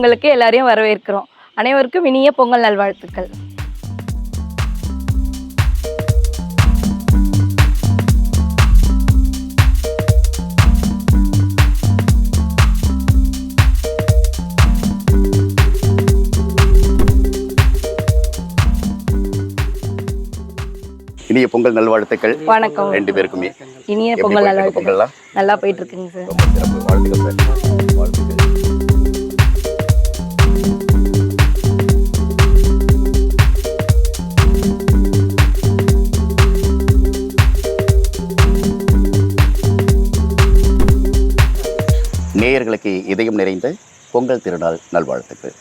பொங்கலுக்கு எல்லாரையும் வரவேற்கிறோம். அனைவருக்கும் இனிய பொங்கல் நல்வாழ்த்துக்கள். இனிய பொங்கல் நல்வாழ்த்துக்கள். வணக்கம். ரெண்டு பேருக்குமே. இனிய பொங்கல் நல்வாழ்த்துக்கள்? நல்லா போயிட்டு இருக்குங்க சார். நேயர்களுக்கு இதயம் நிறைந்த பொங்கல் திருநாள் நல்வாழ்த்துக்கள்.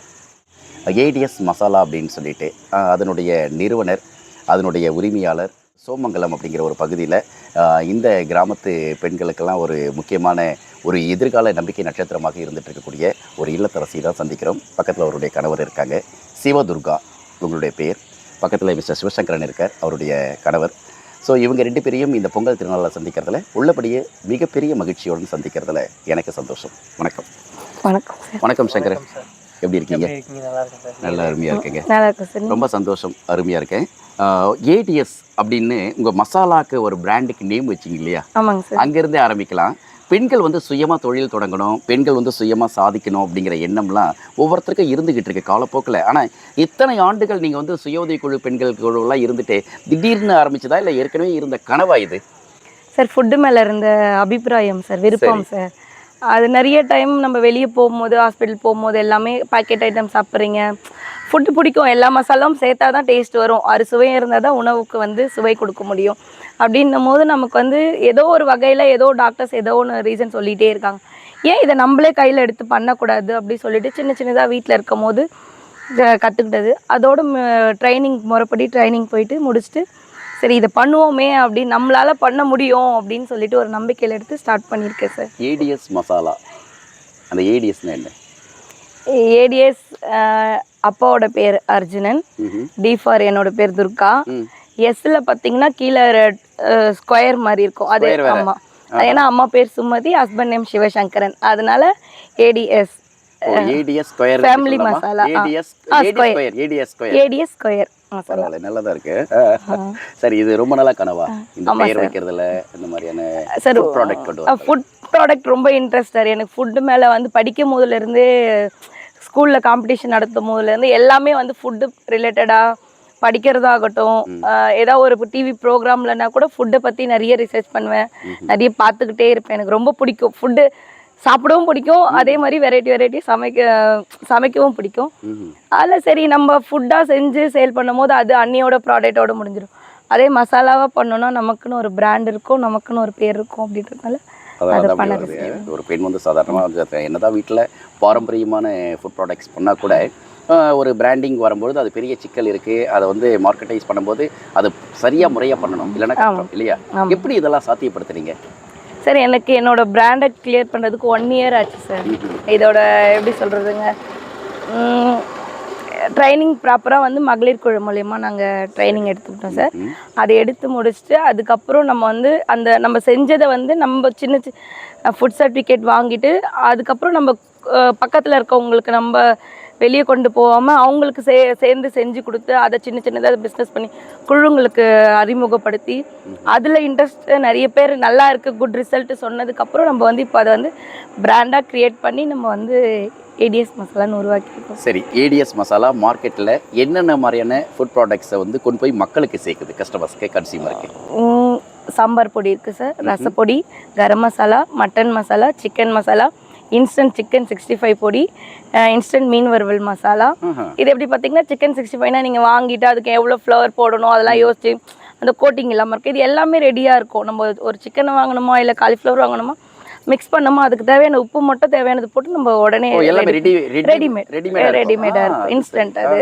ஏடிஎஸ் மசாலா அப்படின்னு சொல்லிட்டு அதனுடைய நிறுவனர் அதனுடைய உரிமையாளர் சோமங்கலம் அப்படிங்கிற ஒரு பகுதியில் இந்த கிராமத்து பெண்களுக்கெல்லாம் ஒரு முக்கியமான ஒரு எதிர்கால நம்பிக்கை நட்சத்திரமாக இருந்துட்டு இருக்கக்கூடிய ஒரு இல்லத்தரசி தான் சந்திக்கிறோம். பக்கத்தில் அவருடைய கணவர் இருக்காங்க. சிவதுர்கா உங்களுடைய பேர். பக்கத்தில் மிஸ்டர் சிவசங்கரன் இருக்கார் அவருடைய கணவர். ஸோ இவங்க ரெண்டு பேரையும் இந்த பொங்கல் திருநாளில் சந்திக்கிறதுல உள்ளபடியே மிகப்பெரிய மகிழ்ச்சியோடு சந்திக்கிறதுல எனக்கு சந்தோஷம். வணக்கம். வணக்கம் வணக்கம் சங்கர் எப்படி இருக்கீங்க? நல்லா அருமையாக இருக்கீங்க. ரொம்ப சந்தோஷம் அருமையாக இருக்கேன். ஏடிஎஸ் அப்படின்னு உங்கள் மசாலாக்கு ஒரு பிராண்டுக்கு நேம் வச்சிங்க இல்லையா? ஆமாங்க சார். அங்கேருந்தே ஆரம்பிக்கலாம். பெண்கள் வந்து சுயமாக தொழில் தொடங்கணும் பெண்கள் வந்து சுயமாக சாதிக்கணும் அப்படிங்கிற எண்ணம்லாம் ஒவ்வொருத்தருக்கும் இருந்துக்கிட்டு இருக்கு காலப்போக்கில். ஆனால் இத்தனை ஆண்டுகள் நீங்கள் வந்து சுய உதவிக்குழு பெண்கள் குழுலாம் இருந்துட்டு திடீர்னு ஆரம்பிச்சதா இல்லை ஏற்கனவே இருந்த கனவா இது? சார் ஃபுட்டு மேலே இருந்த அபிப்பிராயம் சார் விருப்பம் சார். அது நிறைய டைம் நம்ம வெளியே போகும்போது ஹாஸ்பிட்டல் போகும்போது எல்லாமே பாக்கெட் ஐட்டம் சாப்பிட்றீங்க. ஃபுட்டு பிடிக்கும். எல்லா மசாலாவும் சேர்த்தா தான் டேஸ்ட் வரும். அறுசுவையும் இருந்தால் தான் உணவுக்கு வந்து சுவை கொடுக்க முடியும். அப்படின்னும் போது நமக்கு வந்து ஏதோ ஒரு வகையில் ஏதோ டாக்டர்ஸ் ஏதோ ஒன்று ரீசன் சொல்லிகிட்டே இருக்காங்க. ஏன் இதை நம்மளே கையில் எடுத்து பண்ணக்கூடாது அப்படி சொல்லிட்டு சின்ன சின்னதாக வீட்டில் இருக்கும் போது கற்றுக்கிட்டது அதோட ட்ரைனிங் முறைப்படி ட்ரைனிங் போயிட்டு முடிச்சுட்டு சரி இதை பண்ணுவோமே அப்படின்னு நம்மளால பண்ண முடியும் அப்படின்னு சொல்லிட்டு ஒரு நம்பிக்கையில் எடுத்து ஸ்டார்ட் பண்ணியிருக்கேன் சார் ஏடிஎஸ் மசாலா அந்த ஏடிஎஸ்னா என்ன ஏடிஎஸ் அப்பாவோட பேர் அர்ஜுனன். டி ஃபார் என்னோட பேர் துர்கா. எஸ்ல பார்த்தீங்கன்னா கீழே ஸ்கொயர் மாதிரி இருக்கும் அது. ஆமா ஏன்னா அம்மா பேர் சுமதி ஹஸ்பண்ட் நேம் சிவசங்கரன் அதனால ஏடிஎஸ் ஏடிஎஸ் ஸ்கொயர் masala. ஆ. ஏடிஎஸ். ஸ்கொயர் ஏடிஎஸ் ஸ்கொயர் பரவாயில்ல நல்லதா இருக்கு. சரி இது ரொம்ப நாளா கனவா? இந்த பெயர். வைக்கிறதுல இந்த மாதிரியான சார் ப்ராடக்ட் கொண்டு ஃபுட் ப்ராடக்ட் ரொம்ப இன்ட்ரெஸ்ட் சார். எனக்கு ஃபுட்டு மேலே வந்து படிக்கும் போதுலேருந்து ஸ்கூலில் காம்படிஷன் நடத்தும் போதுலேருந்து எல்லாமே வந்து ஃபுட்டு ரிலேட்டடாக படிக்கிறதாகட்டும் ஏதாவது ஒரு டிவி ப்ரோக்ராம்லனா கூட ஃபுட்டை பற்றி நிறைய ரிசர்ச் பண்ணுவேன். நிறைய பார்த்துக்கிட்டே இருப்பேன். எனக்கு ரொம்ப பிடிக்கும். ஃபுட்டு சாப்பிடவும் பிடிக்கும். அதே மாதிரி வெரைட்டி வெரைட்டி சமைக்க சமைக்கவும் பிடிக்கும். அதில் சரி நம்ம ஃபுட்டாக செஞ்சு சேல் பண்ணும்போது அது அன்னியோட ப்ராடக்டோட முடிஞ்சிடும் அதே மசாலாவாக பண்ணோன்னா நமக்குன்னு ஒரு பிராண்ட் இருக்கும் நமக்குன்னு ஒரு பேர் இருக்கும் அப்படின்றதுனால அதான் அதை அதான் பண்ண அப்படி வருது. ஒரு பெண் வந்து சாதாரணமாக என்னதான் வீட்டில் பாரம்பரியமான ஃபுட் ப்ராடக்ட்ஸ் பண்ணால் கூட ஒரு பிராண்டிங் வரும்பொழுது அது பெரிய சிக்கல் இருக்குது அதை வந்து மார்க்கெட்டைஸ் பண்ணும்போது அது சரியாக முறையாக பண்ணணும். இல்லைன்னா இல்லையா. எப்படி இதெல்லாம் சாத்தியப்படுத்துறீங்க? சார் எனக்கு என்னோட பிராண்டட் கிளியர் பண்ணுறதுக்கு ஒன் இயர் ஆச்சு சார் இதோட எப்படி சொல்கிறதுங்க ட்ரைனிங் ப்ராப்பராக வந்து மகளிர் குழு மூலயமா நாங்கள் ட்ரைனிங் எடுத்துக்கிட்டோம் சார் அதை எடுத்து முடிச்சுட்டு அதுக்கப்புறம் நம்ம வந்து அந்த நம்ம செஞ்சதை வந்து நம்ம சின்ன சின்ன ஃபுட் சர்டிஃபிகேட் வாங்கிட்டு அதுக்கப்புறம் நம்ம பக்கத்தில் இருக்கவங்களுக்கு நம்ம வெளியே கொண்டு போகாமல் அவங்களுக்கு சே சேர்ந்து செஞ்சு கொடுத்து அதை சின்ன சின்னதாக பிஸ்னஸ் பண்ணி குழுங்களுக்கு அறிமுகப்படுத்தி அதில் இன்ட்ரெஸ்ட் நிறைய பேர் நல்லா இருக்குது குட் ரிசல்ட் சொன்னதுக்கப்புறம் நம்ம வந்து இப்போ அதை வந்து பிராண்டாக க்ரியேட் பண்ணி நம்ம வந்து ஏடிஎஸ் மசாலான்னு உருவாக்கியிருக்கோம் சரி ஏடிஎஸ் மசாலா மார்க்கெட்டில் என்னென்ன மாதிரியான ஃபுட் ப்ராடக்ட்ஸை வந்து கொண்டு போய் மக்களுக்கு சேர்க்குது கஸ்டமர்ஸ்க்கு கன்சியூமருக்கு சாம்பார் பொடி இருக்குது சார் ரசப்பொடி garam masala mutton masala chicken masala instant chicken sixty five பொடி இன்ஸ்டன்ட் மீன் வறுவல் மசாலா. இது எப்படி பார்த்தீங்கன்னா சிக்கன் சிக்ஸ்டி ஃபைவ்னா நீங்கள் வாங்கிட்டு அதுக்கு எவ்வளோ ஃப்ளவர் போடணும் அதெல்லாம் யோசிச்சு அந்த கோட்டிங் இல்லாமல் இருக்குது இது எல்லாமே ரெடியாக இருக்கும். நம்ம ஒரு சிக்கன் வாங்கணுமா இல்லை காலிஃப்ளவர் வாங்கணுமா மிக்ஸ் பண்ணோமா அதுக்கு தேவையான உப்பு மட்டும் தேவையானது போட்டு நம்ம உடனே ரெடிமேட் ரெடிமேட் ரெடிமேடாக இருக்கும். இன்ஸ்டன்ட் அது.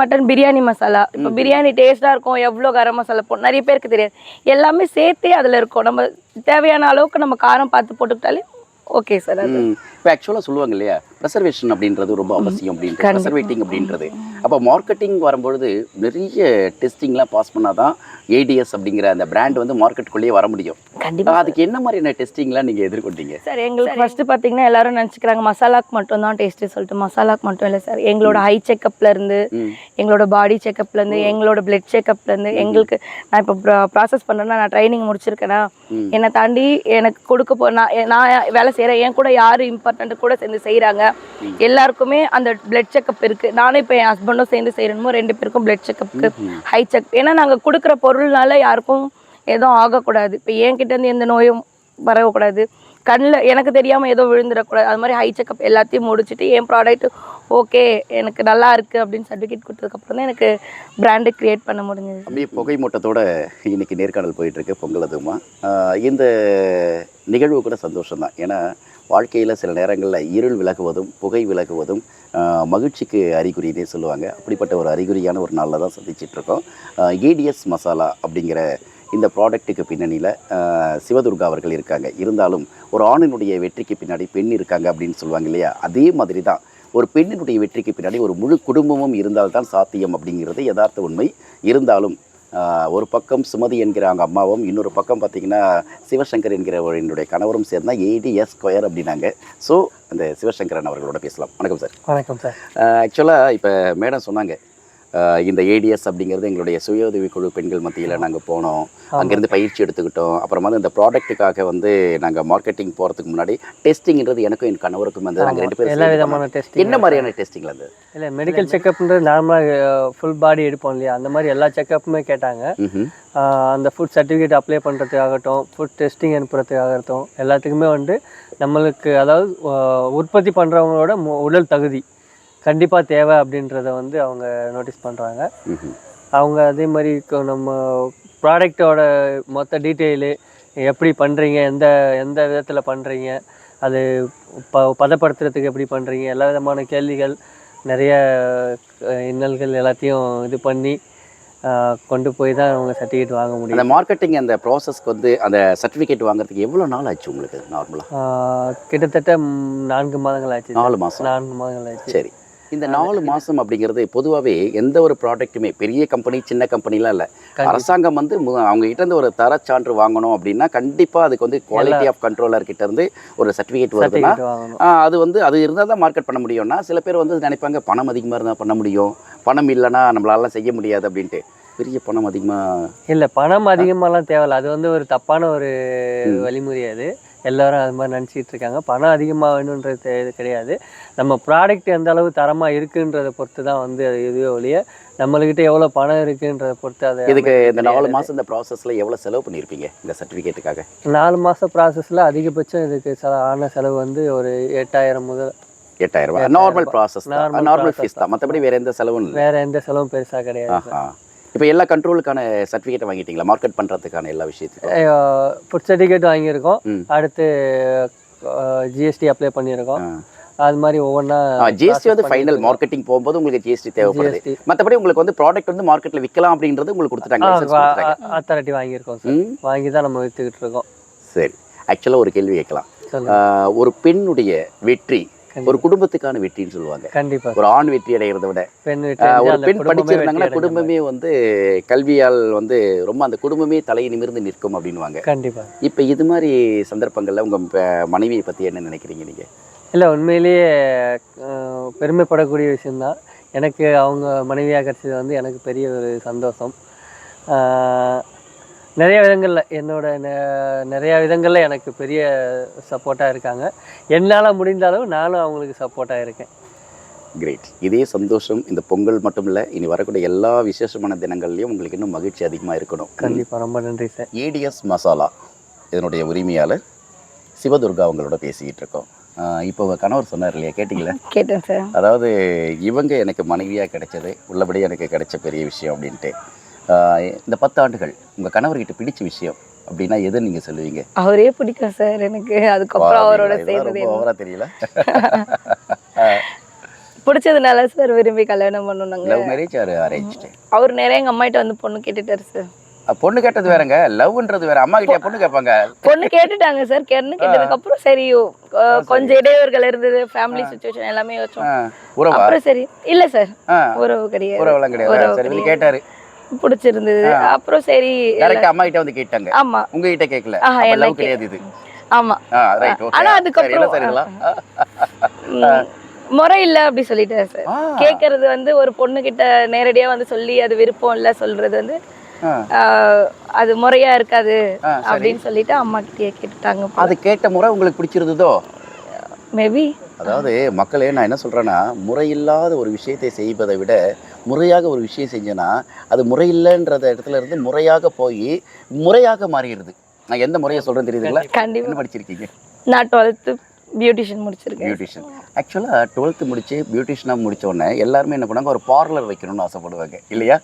மட்டன் பிரியாணி மசாலா இப்போ பிரியாணி டேஸ்ட்டாக இருக்கும். எவ்வளோ கரம் மசாலா போடணும். நிறைய பேருக்கு தெரியாது. எல்லாமே சேர்த்தே அதில் இருக்கும். நம்ம தேவையான அளவுக்கு நம்ம காரம் பார்த்து போட்டுக்கிட்டாலே ஓகே சார் அது ம். இப்போ ஆக்சுவலாக சொல்லுவாங்க இல்லையா? ப்ரெசர்வேஷன் அப்படின்றது ரொம்ப அவசியம் அப்படின்றது. ப்ரெசர்வேட்டிங் அப்படின்றது. அப்போ மார்க்கெட்டிங் வரும்பொழுது நிறைய டெஸ்டிங்லாம் பாஸ் பண்ணால் தான் ஏடிஎஸ் அப்படிங்கிற அந்த பிராண்ட் வந்து மார்க்கெட்டுக்குள்ளேயே வர முடியும். கண்டிப்பா அதுக்கு என்ன மாதிரியான டெஸ்டிங்லாம் நீங்கள் எதிர்கொண்டீங்க? சார் எங்களுக்கு ஃபர்ஸ்ட் பார்த்தீங்கன்னா எல்லாரும் நினச்சிக்கிறாங்க மசாலாக்கு மட்டும் தான் டேஸ்ட்டு சொல்லிட்டு மசாலாக்கு மட்டும் இல்லை சார். எங்களோட ஹை செக்கப்ல இருந்து ம். எங்களோட பாடி செக்கப்ல இருந்து எங்களோட பிளட் செக்கப்ல இருந்து எங்களுக்கு நான் இப்போ ப்ராசஸ் பண்ணுறேன்னா நான் ட்ரைனிங் முடிச்சிருக்கேனா. என்னை தாண்டி எனக்கு கொடுக்க போ நான் நான் வேலை செய்கிறேன் என் கூட யார் இம்பார்ட்டன்ட் கூட சேர்ந்து செய்கிறாங்க எல்லாருக்குமே அந்த பிளட் செக்கப் இருக்கு. நானும் இப்போ என் ஹஸ்பண்டும் சேர்ந்து செய்யணுமோ ரெண்டு பேருக்கும் பிளட் செக்கப்புக்கு ஹை செக் ஏன்னா நாங்கள் கொடுக்குற பொருள்னால யாருக்கும் எதுவும் ஆகக்கூடாது. இப்போ என்கிட்ட இருந்து எந்த நோயும் வரக்கூடாது. கண்ணில் எனக்கு தெரியாமல் ஏதோ விழுந்துடக்கூடாது. அது மாதிரி ஹை செக்கப் எல்லாத்தையும் முடிச்சுட்டு என் ப்ராடக்ட் ஓகே எனக்கு நல்லா இருக்கு அப்படின்னு சர்டிஃபிகேட் கொடுத்ததுக்கப்புறம் தான் எனக்கு பிராண்டு கிரியேட் பண்ண முடிஞ்சது. அப்படியே புகை மூட்டத்தோட இன்னைக்கு நேர்காணல் போயிட்டு இருக்கு பொங்கல் ஆஹ் இந்த நிகழ்வு கூட சந்தோஷம் தான் ஏன்னா வாழ்க்கையில் சில நேரங்களில் இருள் விலகுவதும் புகை விலகுவதும் மகிழ்ச்சிக்கு அறிகுறினே சொல்லுவாங்க. அப்படிப்பட்ட ஒரு அறிகுறியான ஒரு நாளில் தான் சந்திச்சிட்டு இருக்கோம். ஏடிஎஸ் மசாலா அப்படிங்கிற இந்த ப்ராடக்ட்டுக்கு பின்னணியில் சிவதுர்கா அவர்கள் இருக்காங்க. இருந்தாலும் ஒரு ஆணினுடைய வெற்றிக்கு பின்னாடி பெண் இருக்காங்க அப்படின்னு சொல்லுவாங்க இல்லையா? அதே மாதிரி தான் ஒரு பெண்ணினுடைய வெற்றிக்கு பின்னாடி ஒரு முழு குடும்பமும் இருந்தால்தான் சாத்தியம் அப்படிங்கிறது யதார்த்த உண்மை. இருந்தாலும் ஒரு பக்கம் சுமதி என்கிற அவங்க அம்மாவும் இன்னொரு பக்கம் பார்த்தீங்கன்னா சிவசங்கர் என்கிற என்னுடைய கணவரும் சேர்ந்தா ஏடிஎஸ் ஸ்கொயர் அப்படின்னாங்க. ஸோ அந்த சிவசங்கரன் அவர்களோட பேசலாம். வணக்கம் சார். வணக்கம் சார். ஆக்சுவலாக இப்போ மேடம் சொன்னாங்க இந்த ஏடிஎஸ் அப்படிங்கிறது எங்களுடைய சுய உதவி குழு பெண்கள் மத்தியில் நாங்கள் போனோம். அங்கேருந்து பயிற்சி எடுத்துக்கிட்டோம். அப்புறமா வந்து இந்த ப்ராடக்ட்டுக்காக வந்து நாங்கள் மார்க்கெட்டிங் போகிறதுக்கு முன்னாடி டெஸ்டிங்கிறது எனக்கும் என் கணவருக்கும் வந்து நாங்கள் ரெண்டு பேரும் எல்லா விதமான. டெஸ்டிங் என்ன மாதிரியான டெஸ்டிங்ல அது? இல்லை மெடிக்கல் செக்கப்ன்றது நார்மலாக ஃபுல் பாடி எடுப்போம் இல்லையா? அந்த மாதிரி எல்லா செக்கப்புமே கேட்டாங்க. அந்த ஃபுட் சர்டிஃபிகேட் அப்ளை பண்ணுறதுக்காகட்டும் ஃபுட் டெஸ்டிங் அனுப்புறதுக்காகட்டும் எல்லாத்துக்குமே வந்து நம்மளுக்கு அதாவது உற்பத்தி பண்ணுறவங்களோட உடல் தகுதி. கண்டிப்பாக தேவை அப்படின்றத வந்து அவங்க நோட்டீஸ் பண்ணுறாங்க. அவங்க அதே மாதிரி நம்ம ப்ராடக்டோட மொத்த டீட்டெயிலு எப்படி பண்ணுறீங்க எந்த எந்த விதத்தில் பண்ணுறீங்க அது ப பதப்படுத்துறதுக்கு எப்படி பண்ணுறீங்க எல்லா விதமான கேள்விகள் நிறைய இன்னல்கள் எல்லாத்தையும் இது பண்ணி கொண்டு போய் தான் அவங்க சர்டிஃபிகேட் வாங்க அந்த முடியும் மார்க்கெட்டிங் அந்த ப்ராசஸ்க்கு வந்து அந்த சர்டிஃபிகேட் வாங்குறதுக்கு எவ்வளோ நாள் ஆச்சு உங்களுக்கு நார்மலாக கிட்டத்தட்ட நான்கு மாதங்கள் ஆச்சு. நாலு மாதம் நான்கு மாதங்கள் ஆச்சு. சரி. இந்த நாலு மாதம் அப்படிங்கிறது பொதுவாகவே எந்த ஒரு ப்ராடக்ட்டுமே பெரிய கம்பெனி சின்ன கம்பெனிலாம் இல்லை. அரசாங்கம் வந்து அவங்க கிட்ட இருந்து ஒரு தரச்சான்று வாங்கணும் அப்படின்னா கண்டிப்பாக அதுக்கு வந்து குவாலிட்டி ஆஃப் கண்ட்ரோலர் கிட்ட இருந்து ஒரு சர்டிஃபிகேட் வருதுன்னா அது வந்து அது இருந்தால் தான் மார்க்கெட் பண்ண முடியும்னா சில பேர் வந்து நினைப்பாங்க பணம் அதிகமாக இருந்தால் பண்ண முடியும். பணம் இல்லைன்னா நம்மளால செய்ய முடியாது அப்படின்ட்டு. பெரிய பணம் அதிகமாக இல்லை பணம் அதிகமாலாம் தேவையில்ல. அது வந்து ஒரு தப்பான ஒரு வழிமுறை அது. எல்லாரும் அது மாதிரி நினச்சிட்டு இருக்காங்க. பணம் அதிகமாக வேணுன்றது இது கிடையாது. நம்ம ப்ராடக்ட் எந்த அளவு தரமாக இருக்குன்றதை பொறுத்து தான் வந்து அது இதுவே ஒழிய நம்மளுக்கிட்ட எவ்வளோ பணம் இருக்குன்றதை பொறுத்து அதை இதுக்கு இந்த நாலு. மாதம் இந்த ப்ராசஸில் எவ்வளோ செலவு பண்ணியிருப்பீங்க இந்த சர்டிஃபிகேட்டுக்காக நாலு மாதம் ப்ராசஸில் அதிகபட்சம் இதுக்கு ஆன செலவு வந்து ஒரு எட்டாயிரம் முதல் எட்டாயிரம் ரூபாய். நார்மல். ப்ராசஸ் நார்மல் ஃபீஸ் தான். மற்றபடி வேற எந்த செலவும் இல்லை. வேற எந்த செலவும் பெருசாக கிடையாது. இப்போ எல்லா கண்ட்ரோலுக்கான சர்டிஃபிகேட் வாங்கிட்டீங்களா? மார்க்கெட் பண்ணுறதுக்கான எல்லா விஷயத்துக்கும்? ஃபுட் சர்டிஃபிகேட் வாங்கியிருக்கோம். அடுத்து ஜிஎஸ்டி அப்ளை பண்ணியிருக்கோம். அது மாதிரி ஒவ்வொன்றா ஜிஎஸ்டி வந்து ஃபைனல் மார்க்கெட்டிங் போகும்போது உங்களுக்கு ஜிஎஸ்டி தேவைப்படுது. மற்றபடி உங்களுக்கு வந்து ப்ராடக்ட் வந்து மார்க்கெட்டில் விற்கலாம் அப்படின்றது உங்களுக்கு கொடுத்துட்டாங்க. அத்தாரிட்டி வாங்கியிருக்கோம் சார் வாங்கி தான் நம்ம விற்றுக்கிட்டு இருக்கோம். சரி. ஆக்சுவலாக ஒரு கேள்வி கேட்கலாம். ஒரு பெண்ணுடைய வெற்றி. ஒரு குடும்பத்துக்கான வெற்றின்னு சொல்லுவாங்க. கண்டிப்பா. ஒரு ஆண் வெற்றி அடைகிறத விட. ஒரு பெண் படிச்சிருந்தாங்கன்னா குடும்பமே வந்து கல்வியால் வந்து ரொம்ப அந்த குடும்பமே தலை நிமிர்ந்து நிற்கும் அப்படின்னுவாங்க. மாதிரி. கண்டிப்பா. இப்போ இது மாதிரி சந்தர்ப்பங்கள்ல உங்க மனைவியை பத்தி என்ன நினைக்கிறீங்க நீங்க? இல்லை உண்மையிலேயே பெருமைப்படக்கூடிய விஷயம்தான். எனக்கு அவங்க மனைவியாக கிடைச்சது வந்து எனக்கு பெரிய ஒரு சந்தோஷம். நிறைய விதங்களில் என்னோட நெ- நிறைய விதங்களில் எனக்கு பெரிய சப்போர்ட்டாக இருக்காங்க. என்னால் முடிந்த அளவு நானும் அவங்களுக்கு சப்போர்ட்டாக இருக்கேன். கிரேட் இதே சந்தோஷம் இந்த பொங்கல் மட்டும் இல்ல இனி வரக்கூடிய எல்லா விசேஷமான தினங்கள்லயும் உங்களுக்கு இன்னும் மகிழ்ச்சி அதிகமா இருக்கணும். கண்டிப்பாக ரொம்ப நன்றி சார். ஏடிஎஸ் மசாலா இதனுடைய உரிமையாளர் சிவதுர்கா அவங்களோட பேசிக்கிட்டு இருக்கோம். இப்போ உங்க கணவர் சொன்னார் இல்லையா கேட்டிங்களா? கேட்டேன் சார். அதாவது இவங்க எனக்கு மனைவியாக கிடைச்சது உள்ளபடி எனக்கு கிடைச்ச பெரிய விஷயம் அப்படின்ட்டு. இந்த பத்து ஆண்டுகள் உங்கள் கணவர்கிட்ட பிடிச்ச விஷயம் அப்படின்னா எது நீங்கள் சொல்லுவீங்க? அவரே பிடிக்கும் சார் எனக்கு. அதுக்கப்புறம் அவரோட சேர்ந்தது ஓவரா தெரியல. பிடிச்சதுனால சார் விரும்பி கல்யாணம் நாங்க லவ் மேரேஜ் அரேஞ்ச் அவர் நிறைய எங்க அம்மாயிட்ட வந்து பொண்ணு கேட்டுட்டாரு சார். பொண்ணு கேட்டது வேறங்க. லவ்ன்றது வேற. அம்மா கிட்ட பொண்ணு கேட்பாங்க? பொண்ணு கேட்டுட்டாங்க சார். பொண்ணு கேட்டதுக்கு அப்புறம் சரி. கொஞ்சம் இடையூறுகள் இருந்தது. ஃபேமிலி சுச்சுவேஷன் எல்லாமே வச்சோம் அப்புறம் சரி. இல்ல சார். உறவு கிடையாது. உறவெல்லாம் கிடையாது. சரி. கேட்டாரு. பிடிச்சிருந்தது. அப்புறம் சரி டேரக்டா அம்மா கிட்ட வந்து கேட்டாங்க. ஆமா. உங்ககிட்ட கேட்கல ஆஹா, லவ் கிடையாது இது. ஆமா. ரைட் ஓகே ஆனா அதுக்கப்புறம் சரிங்களா? முறை இல்ல அப்படி சொல்லிட்டேன் சார். கேட்கறது வந்து ஒரு பொண்ணு கிட்ட நேரடியா வந்து சொல்லி அது விருப்பம் இல்ல சொல்றது வந்து அது முறையா இருக்காது அப்படின்னு சொல்லிட்டு அம்மா கிட்டயே கேட்டுட்டாங்க அது கேட்ட முறை உங்களுக்கு பிடிச்சிருந்ததோ? மேபி அதாவது மக்களே நான் என்ன சொல்றேன்னா முறையில்லாத ஒரு விஷயத்தை செய்வதை விட முறையாக ஒரு விஷயம் செஞ்சேன்னா அது முறையில்லைன்றத இடத்துல இருந்து முறையாக போய் முறையாக மாறிடுது. நான் எந்த முறையை சொல்றேன்னு தெரியுதுங்களா? கண்டிப்பா. என்ன படிச்சிருக்கீங்க? நான் டுவெல்த்து பியூட்டிஷியன் முடிச்சிருக்கேன். பியூட்டிஷியன் ஆக்சுவலாக டுவெல்த்து முடிச்சு பியூட்டிஷியனாக முடிச்ச உடனே எல்லாருமே என்ன பண்ணாங்க ஒரு பார்லர் வைக்கணும்னு ஆசைப்படுவாங்க இல்லையா?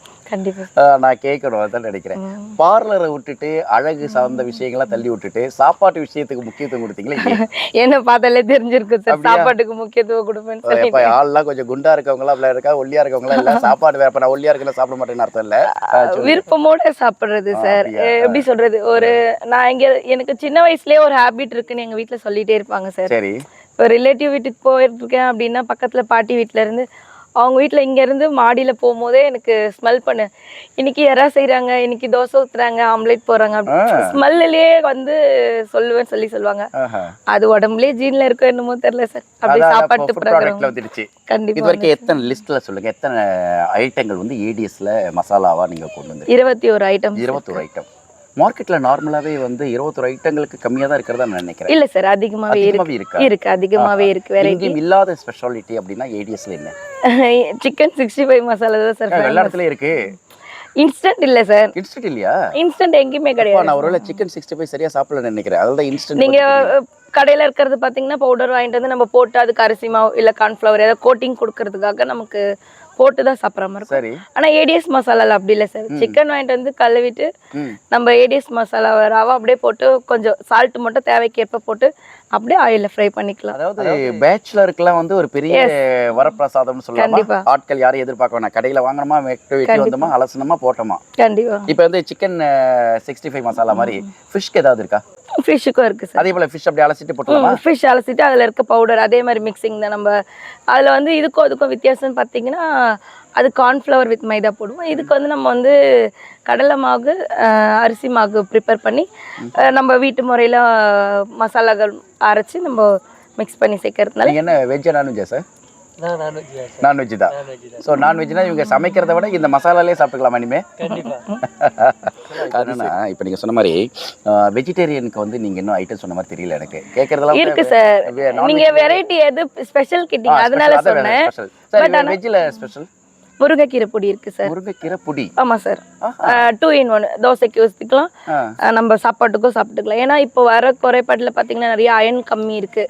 நான் கேட்கணும் அதான் நினைக்கிறேன். பார்லரை விட்டுட்டு அழகு சார்ந்த விஷயங்கள்லாம் தள்ளி விட்டுட்டு சாப்பாட்டு விஷயத்துக்கு முக்கியத்துவம் கொடுத்தீங்களா? என்ன பார்த்தாலே தெரிஞ்சிருக்கு சார்? சாப்பாட்டுக்கு முக்கியத்துவம் சொல்லி ஆள்லாம் கொஞ்சம் குண்டா இருக்கவங்களாம் அப்படிலாம் இருக்கா? ஒல்லியா இருக்கவங்களாம் இல்ல? சாப்பாடு வேற இப்ப நான் ஒல்லியா இருக்கேன்னு சாப்பிட மாட்டேன்னு அர்த்தம் இல்ல. விருப்பமோட சாப்பிடுறது சார்? எப்படி சொல்றது? ஒரு நான் இங்க எனக்கு சின்ன வயசுலயே ஒரு ஹாபிட் இருக்குன்னு எங்க வீட்ல சொல்லிட்டே இருப்பாங்க சார். சரி. இப்போ ரிலேட்டிவ் வீட்டுக்கு போயிட்டு இருக்கேன் அப்படின்னா பக்கத்துல பாட்டி வீட்ல இருந்து அவங்க வீட்ல இங்க இருந்து மாடியில போகும்போதே எனக்கு ஸ்மெல் பண்ணு. இன்னைக்கு யாரா செய்றாங்க இன்னைக்கு தோசை ஊத்துறாங்க ஆம்லேட் போடுறாங்க. ஸ்மெல்லுலயே வந்து சொல்லுவேன் சொல்லி சொல்லுவாங்க. அது உடம்புலயே ஜீன்ல இருக்கோ என்னமோ தெரியல சார். அப்படி சாப்பாட்டு வந்துடுச்சு. இது கண்டிப்பா வரைக்கும் எத்தனை லிஸ்ட்ல சொல்லுங்க? எத்தனை ஐட்டங்கள் வந்து ஏடிஎஸ்ல மசாலாவா நீங்க கொண்டு வந்து இருபத்தி ஒரு ஐட்டம் இருபத்தொரு ஐட்டம் மார்க்கெட்ல நார்மலாவே வந்து இருபத்தொரு ஐட்டங்களுக்கு கம்மியா தான் இருக்கிறதா நான் நினைக்கிறேன். இல்ல சார் அதிகமாவே இருக்கு. இருக்கா? அதிகமாவே இருக்கு வெரைட்டி எங்கேயும் இல்லாத ஸ்பெஷாலிட்டி அப்படின்னா ஏடிஎஸ்ல என்ன? சிக்கன் சிக்ஸ்டி ஃபைவ் மசாலா தான் சார் எல்லா இடத்துலயும் இருக்கு. இன்ஸ்டன்ட் இல்ல சார். இன்ஸ்டன்ட் இல்லையா? இன்ஸ்டன்ட் எங்கேயுமே கிடையாது. நான் ஒருவேளை சிக்கன் சிக்ஸ்டி ஃபைவ் சரியா சாப்பிடல நினைக்கிறேன். அதான் இன்ஸ்டன்ட் நீங்க கடையில இருக்கிறது பாத்தீங்கன்னா பவுடர் வாங்கிட்டு வந்து நம்ம போட்டு அதுக்கு அரிசி மாவு இல்ல கார்ன்ஃபிளவர் ஏதாவது கோட்டிங் கொடுக்கறதுக்காக நமக்கு போட்டு தான் சாப்பிட்ற மாதிரி சரி. ஆனா ஏடிஎஸ் மசாலால அப்படி இல்ல சார். சிக்கன் வாங்கிட்டு வந்து கழுவிட்டு நம்ம ஏடிஎஸ் மசாலா ரவா அப்படியே போட்டு கொஞ்சம் சால்ட் மட்டும் தேவைக்கேற்ப போட்டு அப்படியே ஆயில்ல ஃப்ரை பண்ணிக்கலாம். அதாவது பேச்சுலருக்குலாம் வந்து ஒரு பெரிய வரப்பிரசாதம்னு சொல்லலாமா? கண்டிப்பா. ஆட்கள் யாரையும் எதிர்பார்க்க வேணாம். கடையில வாங்கினோமா வெட்டி வெட்டி வந்தோமா அலசனமா போட்டோமா? கண்டிப்பா. இப்போ வந்து சிக்கன் சிக்ஸ்டி ஃபைவ் மசாலா மாதிரி ஃபிஷ்க்கு ஏதாவது இருக்கா? ஃபிஷ்ஷுக்கும் இருக்கு சார் அதே போல ஃபிஷ் அப்படியே அலசிட்டு போட்டுலாமா ஃபிஷ் அலசிட்டு அதில் இருக்க பவுடர் அதே மாதிரி மிக்சிங் தான் நம்ம. அதில் வந்து இதுக்கும் அதுக்கும் வித்தியாசம் பார்த்தீங்கன்னா அது கார்ன்ஃப்ளவர் வித் மைதா போடுவோம். இதுக்கு வந்து நம்ம வந்து கடலை மாவு அரிசி மாவு ப்ரிப்பேர் பண்ணி நம்ம வீட்டு முறையில் மசாலாக்கள் அரைச்சி நம்ம மிக்ஸ் பண்ணி சேர்க்கறதுனால என்ன வெஜ்ஜா நான்வெஜ்ஜா சார் நான்வெஜ் தான் ஸோ நான்வெஜ்னா இவங்க சமைக்கிறத விட இந்த மசாலாலே சாப்பிட்டுக்கலாமா இனிமே? கண்டிப்பா. என்னன்னா இப்போ நீங்க சொன்ன மாதிரி வெஜிடேரியனுக்கு வந்து நீங்க இன்னும் ஐட்டம் சொன்ன மாதிரி தெரியல எனக்கு. கேட்கறதெல்லாம் இருக்கு சார். நீங்க வெரைட்டி எது ஸ்பெஷல் கிட்டீங்க? அதனால சொன்னேன். வெஜ்ஜில் ஸ்பெஷல் முருங்கைக்கீரை பொடி இருக்கு சார். முருங்கைக்கீரை பொடி? ஆமா சார். டூ இன் ஒன் தோசைக்கு வச்சுக்கலாம். நம்ம சாப்பாட்டுக்கும் சாப்பிட்டுக்கலாம். ஏன்னா இப்போ வர குறைபாட்டில் பார்த்தீங்கன்னா நிறைய அயன் கம்மி இருக்கு.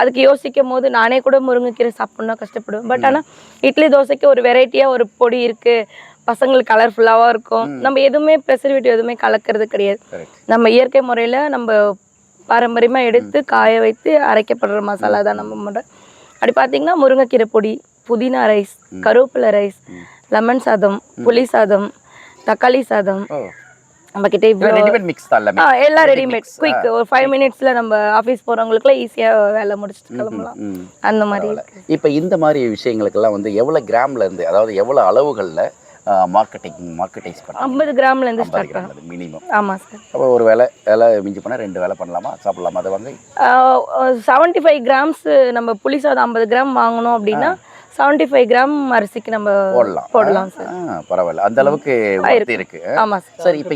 அதுக்கு யோசிக்கும் போது நானே கூட முருங்கைக்கீரை சாப்பிடணும் கஷ்டப்படுவேன். பட் ஆனா இட்லி தோசைக்கு ஒரு வெரைட்டியா ஒரு பொடி இருக்கு. பசங்களுக்கு கலர்ஃபுல்லாகவும் இருக்கும். நம்ம எதுவுமே ப்ரெசர்வேட்டிவ் எதுவுமே கலக்கிறது கிடையாது. நம்ம இயற்கை முறையில நம்ம பாரம்பரியமா எடுத்து காய வைத்து அரைக்கப்படுற மசாலா தான் நம்ம பண்ணுறோம் அப்படி பார்த்தீங்கன்னா முருங்கைக்கீரை பொடி புதினா ரைஸ் கருவேப்பிலை ரைஸ் லெமன் சாதம் புளி சாதம் தக்காளி சாதம். நம்ம கிட்ட இவ்வளோ ரெடிமேட் மிக்ஸ் தான் எல்லாமே. ரெடிமேட். குயிக் ஒரு ஃபைவ் மினிட்ஸ்ல நம்ம ஆஃபீஸ் போறவங்களுக்குலாம் ஈஸியா வேலை முடிச்சுட்டு கிளம்பலாம். அந்த மாதிரி இப்போ இந்த மாதிரி விஷயங்களுக்கெல்லாம் வந்து எவ்வளோ கிராம்ல இருந்து அதாவது எவ்வளோ அளவுகளில் மார்க்கெட்டிங் மார்க்கெட்டைஸ் பண்ணலாம்? ஐம்பது கிராம்ல இருந்து ஸ்டார்ட் பண்ணலாம். மினிமம் ஆமா சார் அப்போ ஒரு வேலை வேலை மிஞ்சி போனால் ரெண்டு வேலை பண்ணலாமா? சாப்பிடலாமா? அதை வந்து செவன்டி ஃபைவ் கிராம்ஸ் நம்ம புளி சாதம் ஐம்பது கிராம் வாங்கணும் அப்படின்னா செவன்டி ஃபைவ் கிராம் அரிசிக்கு நம்ம போடலாம். போடலாம் சார் பரவாயில்ல. அந்த அளவுக்கு இருக்கு. ஆமா சார் சரி இப்போ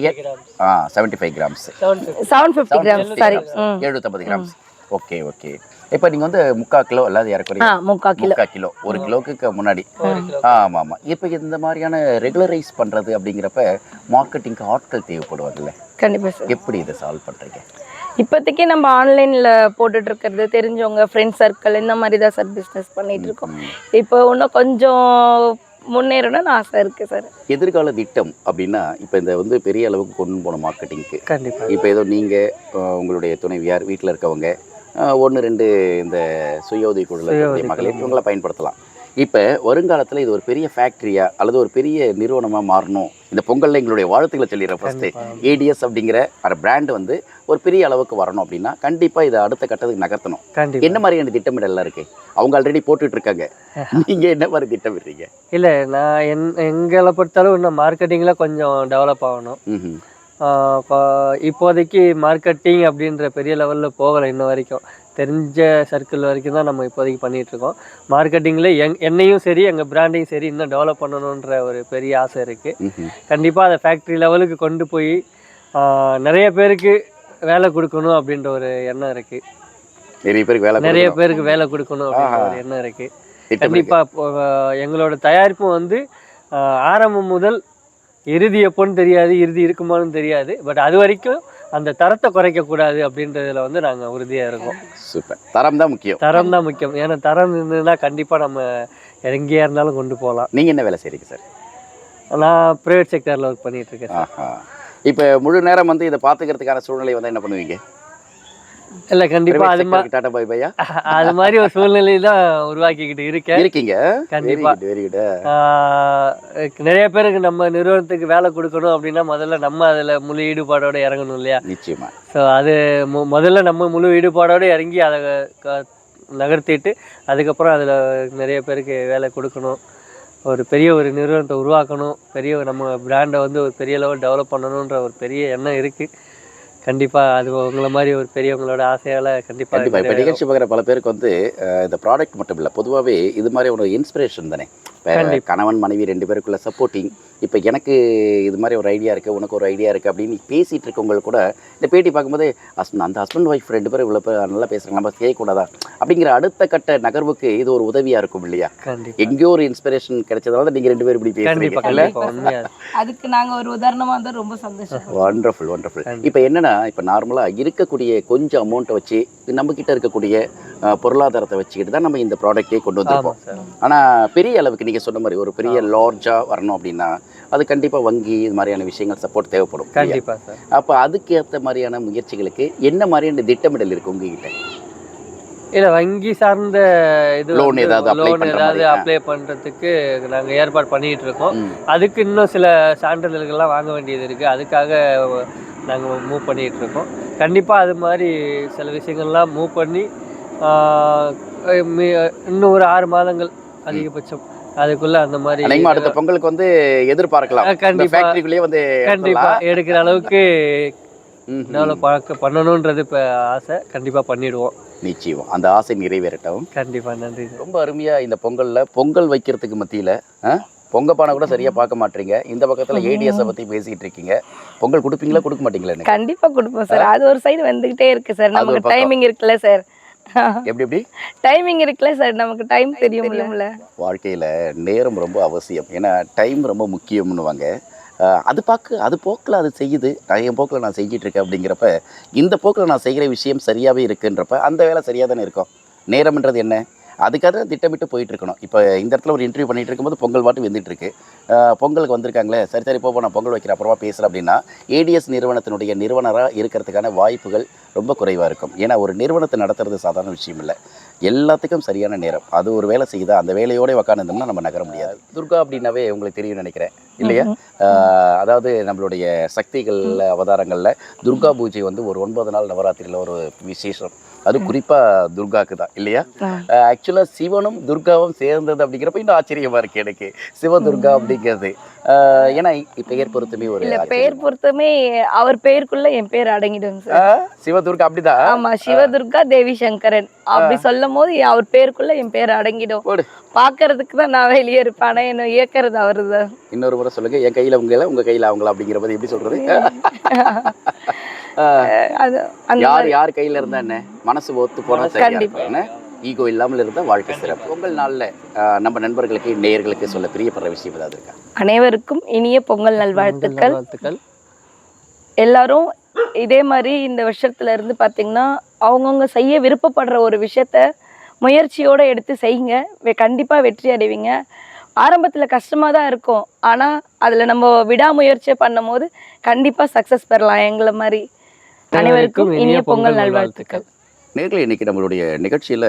ஆ seventy five grams seven fifty seven fifty gram sorry எழுநூத்தம்பது grams okay okay. இப்போ நீங்கள் வந்து முக்கால் கிலோ இல்லாத இறக்குறீங்க முக்கால் கிலோ. முக்கால் கிலோ ஒரு கிலோக்கு க- முன்னாடி. ஆமாம் ஆமாம் இப்போ இந்த மாதிரியான ரெகுலரைஸ் பண்ணுறது அப்படிங்கிறப்ப மார்க்கெட்டிங்க்கு ஆட்கள் தேவைப்படுவாங்கல்ல. கண்டிப்பா எப்படி இதை சால்வ் பண்ணுறீங்க இப்போதைக்கு நம்ம ஆன்லைன்ல போட்டுட்டு இருக்கிறது தெரிஞ்சவங்க ஃப்ரெண்ட் சர்க்கிள் இந்த மாதிரி தான் சார் பிஸ்னஸ் பண்ணிட்டு இருக்கோம் இப்போ இன்னும் கொஞ்சம் முன்னேறணும்னு ஆசை இருக்கு சார் எதிர்கால திட்டம் அப்படின்னா இப்போ இந்த வந்து பெரிய அளவுக்கு கொண்டு போன மார்க்கெட்டிங்க்கு கண்டிப்பா. இப்போ ஏதோ நீங்கள் உங்களுடைய துணைவியார் வீட்டில் இருக்கவங்க ஒன்று ரெண்டு இந்த சுய உதவி குழுல மகளிர் இவங்கள பயன்படுத்தலாம். இப்போ வருங்காலத்தில் இது ஒரு பெரிய ஃபேக்ட்ரியா அல்லது ஒரு பெரிய நிறுவனமாக மாறணும்? இந்த பொங்கலில் எங்களுடைய வாழ்த்துக்களை சொல்லிடுறேன் ஃபஸ்ட்டு ஏடிஎஸ் அப்படிங்கிற அந்த பிராண்ட் வந்து ஒரு பெரிய அளவுக்கு வரணும் அப்படின்னா கண்டிப்பாக இதை அடுத்த கட்டத்துக்கு நகர்த்தணும். கண்டிப்பா. என்ன மாதிரியான திட்டமிடலாம் இருக்கு? அவங்க ஆல்ரெடி போட்டுட்டு இருக்காங்க நீங்கள் என்ன மாதிரி திட்டமிடுறீங்க? இல்லை நான் என் எங்களை பொறுத்தளவு இன்னும் மார்க்கெட்டிங்கில் கொஞ்சம் டெவலப் ஆகணும். இப்போதைக்கு மார்க்கெட்டிங் அப்படின்ற பெரிய லெவலில் போகலை இன்ன வரைக்கும். தெரிஞ்ச சர்க்கிள் வரைக்கும் தான் நம்ம இப்போதைக்கு பண்ணிட்டு இருக்கோம் மார்க்கெட்டிங்கில் எங் என்னையும் சரி எங்கள் பிராண்டையும் சரி இன்னும் டெவலப் பண்ணணுன்ற ஒரு பெரிய ஆசை இருக்குது. கண்டிப்பாக அதை ஃபேக்ட்ரி லெவலுக்கு கொண்டு போய் நிறைய பேருக்கு வேலை கொடுக்கணும் அப்படின்ற ஒரு எண்ணம் இருக்குது நிறைய பேருக்கு வேலை நிறைய கொடுக்கணும். பேருக்கு வேலை கொடுக்கணும் அப்படின்ற. ஒரு எண்ணம் இருக்குது. கண்டிப்பாக எங்களோட தயாரிப்பு வந்து ஆரம்பம் முதல் இறுதி எப்போன்னு தெரியாது இறுதி இருக்குமான்னு தெரியாது பட் அது வரைக்கும் அந்த தரத்தை குறைக்கக்கூடாது அப்படின்றதுல வந்து நாங்கள் உறுதியாக இருக்கோம். சூப்பர். தரம் தான் முக்கியம். தரம் தான் முக்கியம். ஏன்னா தரம் இருந்ததுன்னா கண்டிப்பாக நம்ம எங்கேயா இருந்தாலும் கொண்டு போகலாம். நீங்கள் என்ன வேலை செய்றீங்க சார்? நான் ப்ரைவேட் செக்டரில் ஒர்க் பண்ணிட்டு இருக்கேன் சார். ஆஹா. இப்போ முழு நேரம் வந்து இதை பார்த்துக்கிறதுக்கான சூழ்நிலை வந்து என்ன பண்ணுவீங்க? இல்லை கண்டிப்பாக அது மா டாடா பாய் பையா? அது மாதிரி ஒரு சூழ்நிலை தான் உருவாக்கிக்கிட்டு இருக்கேன். இருக்கீங்க? கண்டிப்பா. வெரி குட் நிறைய பேருக்கு நம்ம நிறுவனத்துக்கு வேலை கொடுக்கணும் அப்படின்னா முதல்ல நம்ம அதில் முழு ஈடுபாடோட இறங்கணும் இல்லையா? நிச்சயமா. ஸோ அது முதல்ல நம்ம முழு ஈடுபாடோடு இறங்கி அதை நகர்த்திட்டு அதுக்கப்புறம் அதில் நிறைய பேருக்கு வேலை கொடுக்கணும். ஒரு பெரிய ஒரு நிறுவனத்தை உருவாக்கணும். பெரிய ஒரு நம்ம பிராண்டை வந்து ஒரு பெரிய லெவல் டெவலப் பண்ணணுன்ற ஒரு பெரிய எண்ணம் இருக்குது கண்டிப்பாக அது உங்களை மாதிரி ஒரு பெரியவங்களோட ஆசையால் கண்டிப்பா இப்போ கண்டிப்பாக நிகழ்ச்சி பார்க்குற பல பேருக்கு வந்து இந்த ப்ராடக்ட் மட்டும் இல்லை. பொதுவாகவே இது மாதிரி ஒரு இன்ஸ்பிரேஷன் தானே. இப்போ கண்டிப்பா. கணவன் மனைவி ரெண்டு பேருக்குள்ள சப்போர்ட்டிங் இப்போ எனக்கு இது மாதிரி ஒரு ஐடியா இருக்குது உனக்கு ஒரு ஐடியா இருக்குது அப்படின்னு பேசிகிட்டு இருக்கவங்க கூட இந்த பேட்டி பார்க்கும்போது ஹஸ்பண்ட் அந்த ஹஸ்பண்ட் ஒய்ஃப் ரெண்டு பேரும் இவ்வளோ பேர் நல்லா பேசுகிறாங்க நம்ம கேட்கக்கூடாதா அப்படிங்கிற அடுத்த கட்ட நகர்வுக்கு இது ஒரு உதவியாக இருக்கும் இல்லையா? எங்கேயோ ஒரு இன்ஸ்பிரேஷன் கிடைச்சதால நீங்கள் ரெண்டு பேரும் இப்படி பேசுறீங்க அதுக்கு நாங்க ஒரு உதாரணமா இருந்தா ரொம்ப சந்தோஷம். வண்டர்ஃபுல் கண்டிப்பா. இப்போ என்னன்னா இப்போ நார்மலாக இருக்கக்கூடிய கொஞ்சம் அமௌண்ட்டை வச்சு நம்மக்கிட்ட இருக்கக்கூடிய பொருளாதாரத்தை வச்சுக்கிட்டு தான் நம்ம இந்த ப்ராடக்ட்டே கொண்டு வந்திருப்போம் ஆனால் பெரிய அளவுக்கு நீங்கள் சொன்ன மாதிரி ஒரு பெரிய லார்ஜாக வரணும் அப்படின்னா அது கண்டிப்பாக வங்கி இது மாதிரியான விஷயங்கள் சப்போர்ட் தேவைப்படும் கண்டிப்பாக சார். அப்போ அதுக்கு ஏற்ற மாதிரியான முயற்சிகளுக்கு என்ன மாதிரியான திட்டமிடல் இருக்கு உங்ககிட்ட? இல்ல வங்கி சார்ந்த இது வந்து ஏதாவது பண்ற ஏதாவது. அப்ளை பண்றதுக்கு நாங்க ஏற்பாடு பண்ணிட்டு இருக்கோம். அதுக்கு இன்னும் சில சான்றிதழ்கள்லாம் வாங்க வேண்டியது இருக்கு. அதுக்காக நாங்க மூவ் பண்ணிட்டு இருக்கோம். கண்டிப்பா அது மாதிரி சில விஷயங்கள்லாம் மூவ் பண்ணி இன்னும் ஒரு ஆறு மாதங்கள் அதிகபட்சம் அதுக்குள்ள அந்த மாதிரி அடுத்த பொங்கலுக்கு வந்து எதிர்பார்க்கலாம். கண்டிப்பா. வந்து கண்டிப்பா. எடுக்கிற அளவுக்கு. டெவலப் பண்ணணுன்றது இப்போ ஆசை. கண்டிப்பா பண்ணிடுவோம். நிச்சயம். அந்த ஆசை நிறைவேறட்டும். கண்டிப்பா. நன்றி. ரொம்ப அருமையாக இந்த பொங்கலில் பொங்கல் வைக்கிறதுக்கு மத்தியில் பொங்க பானை கூட சரியாக பார்க்க மாட்டீங்க. இந்த பக்கத்தில் ஏடிஎஸை பற்றி பேசிக்கிட்டு இருக்கீங்க. பொங்கல் கொடுப்பீங்களா கொடுக்க மாட்டீங்களா கண்டிப்பா கொடுப்போம் சார். அது ஒரு சைடு வந்துகிட்டே இருக்கு சார். நமக்கு. டைமிங் இருக்குல்ல சார். எப்படி எப்படி? டைமிங் இருக்குல்ல சார் நமக்கு டைம் தெரியும்ல. வாழ்க்கையில் நேரம் ரொம்ப அவசியம். ஏன்னா டைம் ரொம்ப முக்கியம்னுவாங்க. அது பார்க்க அது போக்கில் அது செய்யுது. நான் என் போக்கில் நான் செஞ்சிட்டு இருக்கேன் அப்படிங்கிறப்ப இந்த போக்கில் நான் செய்கிற விஷயம் சரியாகவே இருக்குன்றப்ப அந்த வேலை சரியாக தானே இருக்கும். நேரம்ன்றது என்ன? அதுக்காக திட்டமிட்டு போயிட்டு இருக்கணும் இப்போ இந்த இடத்துல ஒரு இன்டர்வியூ பண்ணிட்டு இருக்கும்போது பொங்கல் பாட்டு வந்துட்டு இருக்கு பொங்கலுக்கு வந்திருக்காங்களே சரி சரி போ நான் பொங்கல் வைக்கிற அப்புறமா பேசுகிறேன் அப்படின்னா ஏடிஎஸ் நிறுவனத்தினுடைய நிறுவனராக இருக்கிறதுக்கான வாய்ப்புகள் ரொம்ப குறைவாக இருக்கும். ஏன்னா ஒரு நிறுவனத்தை நடத்துறது சாதாரண விஷயம் இல்லை. எல்லாத்துக்கும் சரியான நேரம். அது ஒரு வேலை செய்யுதா? அந்த வேலையோட உட்காந்துருந்தோம்னா நம்ம நகர முடியாது. துர்கா அப்படின்னாவே உங்களுக்கு தெரியும் நினைக்கிறேன். இல்லையா? அதாவது நம்மளுடைய சக்திகள் அவதாரங்களில் துர்கா பூஜை வந்து ஒரு ஒன்பது நாள் நவராத்திரியில் ஒரு விசேஷம். அது குறிப்பாக துர்காக்கு தான் இல்லையா? ஆக்சுவலாக சிவனும் துர்காவும் சேர்ந்தது அப்படிங்கிறப்ப இன்னும் ஆச்சரியமா இருக்கு எனக்கு. சிவதுர்கா அப்படிங்கிறது. ஆஹ் ஏன்னா பெயர் பொறுத்துமே ஒரு இல்ல ஆச்சரியம். பேர் பொறுத்துமே அவர் பேருக்குள்ள என் பேர் அடங்கிடும் ஆஹ் சிவதுர்கா அப்படிதான் ஆமா சிவதுர்கா தேவி சங்கரன். அப்படி சொல்லும் போது அவர் பேருக்குள்ள என் பேர் அடங்கிடும். பாக்குறதுக்கு தான் நான் வெளியே இருப்பேன் ஆனா என்ன இயக்குறது அவருதான். இன்னொரு முறை சொல்லுங்க என் கையில உங்களை உங்க கையில அவங்களா அப்படிங்கிற போது எப்படி சொல்றது? யார் யார் கையில இருந்தா என்ன? மனசு ஒத்து போனா கண்டிப்பா. ஈகோ இல்லாமல் இருந்தா வாழ்க்கை சிறப்பு. பொங்கல் நாள்ல நம்ம நண்பர்களுக்கு நேயர்களுக்கு சொல்ல பிரியப்படுற விஷயம் ஏதாவது இருக்கா? அனைவருக்கும் இனிய பொங்கல் நல்வாழ்த்துக்கள். வாழ்த்துக்கள் எல்லாரும் இதே மாதிரி இந்த வருஷத்துல இருந்து பாத்தீங்கன்னா அவங்கவுங்க செய்ய விருப்பப்படுற ஒரு விஷயத்த முயற்சியோட எடுத்து செய்யுங்க. கண்டிப்பா வெற்றி அடைவீங்க. ஆரம்பத்துல கஷ்டமா தான் இருக்கும். ஆனா அதுல நம்ம விடாமுயற்சியை பண்ணும்போது கண்டிப்பா சக்சஸ் பெறலாம். எங்களை மாதிரி அனைவருக்கும் இனிய பொங்கல் நல்வாழ்த்துக்கள். நேர்களை இன்னைக்கு நம்மளுடைய நிகழ்ச்சியில்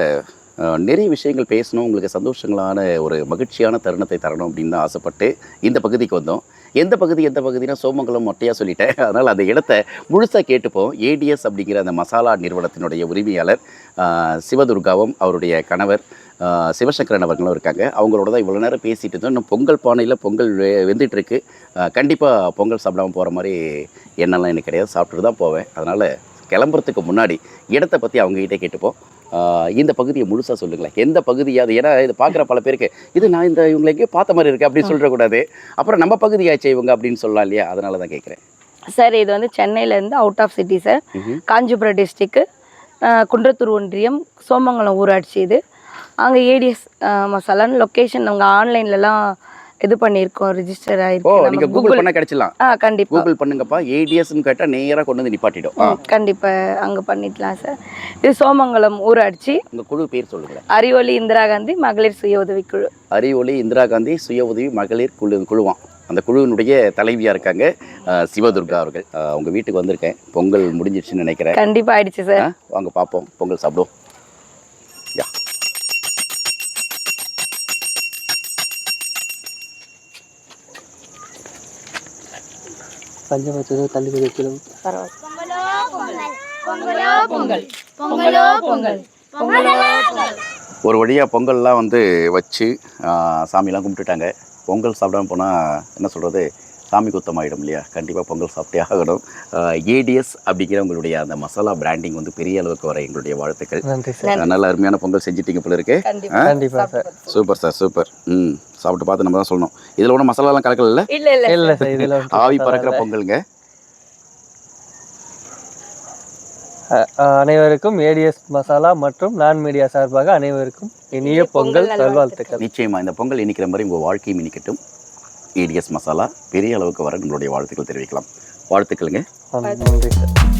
நிறைய விஷயங்கள் பேசணும் உங்களுக்கு சந்தோஷங்களான ஒரு மகிழ்ச்சியான தருணத்தை தரணும் அப்படின்னு தான் ஆசைப்பட்டு இந்த பகுதிக்கு வந்தோம். எந்த பகுதி எந்த பகுதினா சோமங்கலம் மொட்டையாக சொல்லிட்டேன். அதனால் அந்த இடத்த முழுசாக கேட்டுப்போம். ஏடிஎஸ் அப்படிங்கிற அந்த மசாலா நிறுவனத்தினுடைய உரிமையாளர் சிவதுர்காவும் அவருடைய கணவர் சிவசங்கரன் அவர்களும் இருக்காங்க. அவங்களோட தான் இவ்வளோ நேரம் பேசிகிட்டு இருந்தோம். இன்னும் பொங்கல் பானையில் பொங்கல் வெ வெந்துட்டு கண்டிப்பாக பொங்கல் சாப்பிடாமல் போகிற மாதிரி என்னெல்லாம் எனக்கு கிடையாது. சாப்பிட்டுட்டு தான் போவேன். அதனால் கிளம்புறதுக்கு முன்னாடி இடத்த பற்றி அவங்ககிட்ட கேட்டுப்போம். இந்த பகுதியை முழுசாக சொல்லுங்களேன். எந்த பகுதியாவது ஏன்னா இது பார்க்குற பல பேருக்கு இது நான் இந்த இவங்களை எங்கேயோ பார்த்த மாதிரி இருக்கு அப்படின்னு சொல்லிடக்கூடாது அப்புறம் நம்ம பகுதியாச்சே இவங்க அப்படின்னு சொல்லலாம் இல்லையா? அதனால தான் கேட்குறேன் சார் இது வந்து சென்னையிலேருந்து out of city sir. Kanchipuram டிஸ்ட்ரிக்கு குன்றத்தூர் ஒன்றியம் சோமங்கலம் ஊராட்சி இது. அங்கே ஏடிஎஸ் மசாலான்னு லொக்கேஷன் அவங்க ஆன்லைன்லலாம் இது பண்ணியிருக்கோம் ரிஜிஸ்டர் ஓ ஆகிருக்கு நீங்கள் கூகுள் பண்ண கிடைச்சிடலாம் ஆ கண்டிப்பாக கூகுள் பண்ணுங்கப்பா. ஏடிஎஸ்ன்னு கேட்டால் நேராக கொண்டு வந்து நிப்பாட்டிடும். ஆ. கண்டிப்பாக அங்கே பண்ணிடலாம் சார் இது சோமங்கலம் ஊராட்சி. உங்கள் குழு பேர் சொல்லுங்களேன். அறிவொளி இந்திரா காந்தி மகளிர் சுய உதவிக்குழு அறிவொளி இந்திரா காந்தி சுய உதவி மகளிர் குழு குழுவாம். அந்த குழுவினுடைய தலைவியாக இருக்காங்க சிவதுர்கா அவர்கள். ஆஹ் உங்க வீட்டுக்கு வந்திருக்கேன். பொங்கல் முடிஞ்சிடுச்சுன்னு நினைக்கிறேன். கண்டிப்பாக ஆயிடுச்சு சார் வாங்க பார்ப்போம் பொங்கல் சாப்பிடுவோம். பஞ்சபட்சத்தை தள்ளி வைக்கணும் ஒரு வழியாக பொங்கல்லாம் வந்து வச்சு சாமிலாம் கும்பிட்டுட்டாங்க. பொங்கல் சாப்பிடாம போனால் என்ன சொல்கிறது சாமி குத்தமாயிடும் இல்லையா? கண்டிப்பாக பொங்கல் சாப்பிட்டே ஆகணும். ஏடிஎஸ் அப்படிங்கிற உங்களுடைய அந்த மசாலா பிராண்டிங் வந்து பெரிய அளவுக்கு வர எங்களுடைய வாழ்த்துக்கள். நல்ல அருமையான பொங்கல் செஞ்சிட்டீங்க போல இருக்கு. கண்டிப்பாக கண்டிப்பா சார். Super sir super. ம். சாப்பிட்டு பார்த்து நம்ம தான் சொல்லணும். இதில் ஒன்றும் மசாலாலாம் கலக்கல இல்லை இல்லை இல்ல. சார் இதுல ஆவி பறக்கிற பொங்கலுங்க. அனைவருக்கும் ஏடிஎஸ் மசாலா மற்றும் நான் மீடியா சார்பாக அனைவருக்கும் இனிய பொங்கல் நல்வாழ்த்துக்கள். நிச்சயமா இந்த பொங்கல் இனிக்கிற மாதிரி உங்கள் வாழ்க்கையும் இனிக்கட்டும். ஏடிஎஸ் மசாலா பெரிய அளவுக்கு வர நம்மளுடைய வாழ்த்துக்கள் தெரிவிக்கலாம். வாழ்த்துக்களுங்க. நன்றி சார்.